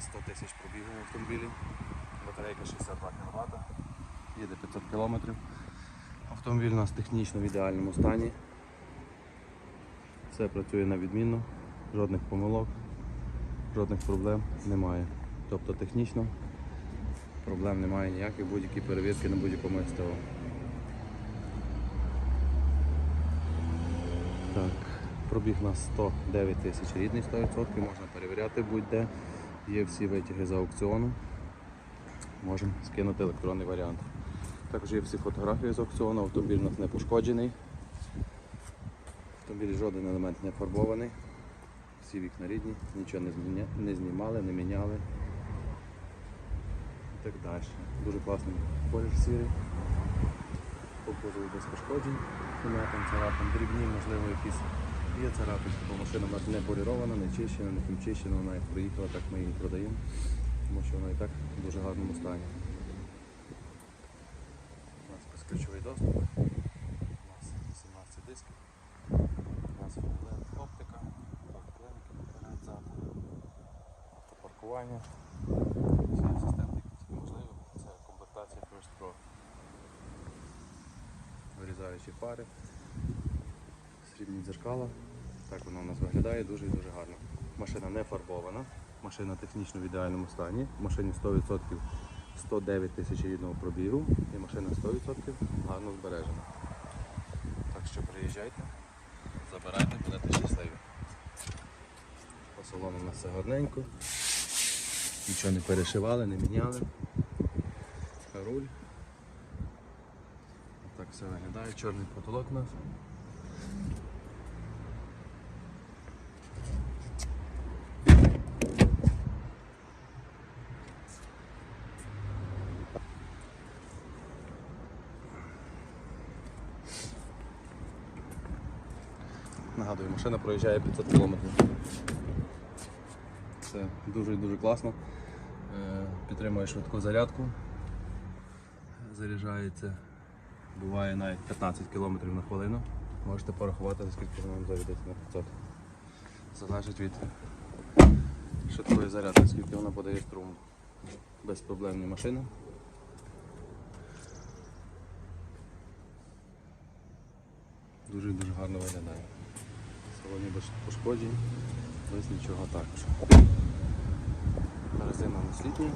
на 100 тисяч пробігу в автомобілі. Батарейка 62 кВт. Їде 500 км. Автомобіль у нас технічно в ідеальному стані. Все працює на відмінно, жодних помилок, жодних проблем немає. Тобто технічно проблем немає ніяких будь-які перевірки на будь-якому СТО. Так, пробіг на 109 тисяч рідний 100%, можна перевіряти будь-де. Є всі витяги з аукціону. Можемо скинути електронний варіант. Також є всі фотографії з аукціону, автомобіль у нас не пошкоджений. Автомобіль жоден елемент не фарбований. Всі вікна рідні, нічого не, зміня... не знімали, не міняли. І так далі. Дуже класний колір сірий. По без пошкоджень, там царапин, дрібні, можливо, якісь є царапинки, бо машина у нас не полірована, не чищена, не підчищена, вона як приїхала, так ми її продаємо, тому що вона і так в дуже гарному стані. У нас безключовий доступ, у нас 17 дисків, у нас оптика, зад, автопаркування, всі асистенти, які тільки це комплектація First Pro вирізаючі фари, срібні дзеркала. Так воно у нас виглядає дуже і дуже гарно. Машина не фарбована, машина технічно в ідеальному стані. Машині 100% 109 тисяч рідного пробігу і машина 100% гарно збережена. Так що приїжджайте, забирайте, будете щасливі. По салону у нас все гарненько. Нічого не перешивали, не міняли. Руль. Так все виглядає, чорний потолок у нас. Нагадую, машина проїжджає 500 км. Це дуже і дуже класно. Е, Підтримує швидку зарядку. Заряджається буває навіть 15 км на хвилину. Можете порахувати, за скільки воно вам зарядиться на 500. Залежить від швидкої зарядки, скільки вона подає струму. Безпроблемні машини. Дуже дуже гарно виглядає. Салоні без пошкоджень, без нічого також. Резина на круті.